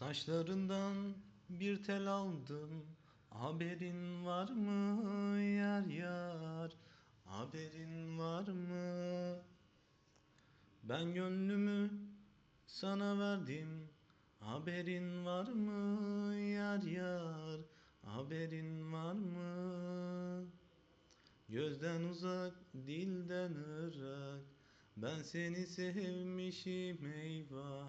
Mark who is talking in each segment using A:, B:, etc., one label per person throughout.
A: Saçlarından bir tel aldım. Haberin var mı yar yar? Haberin var mı? Ben gönlümü sana verdim. Haberin var mı yar yar? Haberin var mı? Gözden uzak dilden ırak. Ben seni sevmişim eyvah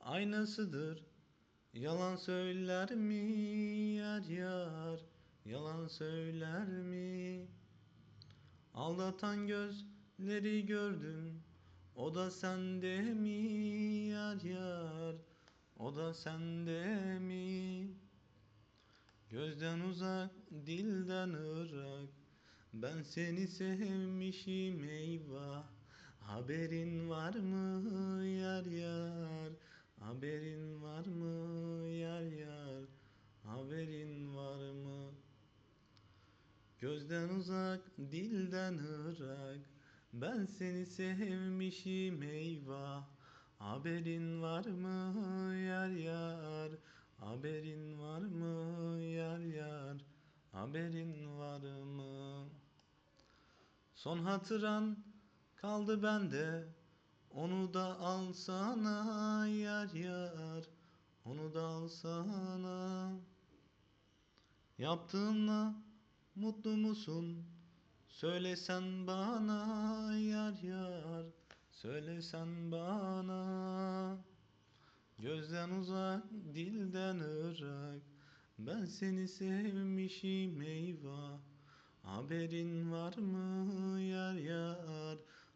A: aynasıdır. Yalan söyler mi yar yar? Yalan söyler mi? Aldatan gözleri gördüm. O da sende mi yar yar? O da sende mi? Gözden uzak dilden ırak. Ben seni sevmişim eyvah. Haberin var mı yar yar Haberin var mı yar yar? Haberin var mı? Gözden uzak dilden ırak. Ben seni sevmişim eyvah. Haberin var mı yar yar? Haberin var mı yar yar? Haberin var mı? Son hatıran kaldı bende Onu da alsana yar yar. Onu da alsana. Yaptığınla mutlu musun? Söylesen bana yar yar. Söylesen bana. Gözden uzak dilden ırak. Ben seni sevmişim eyvah. Haberin var mı yar yar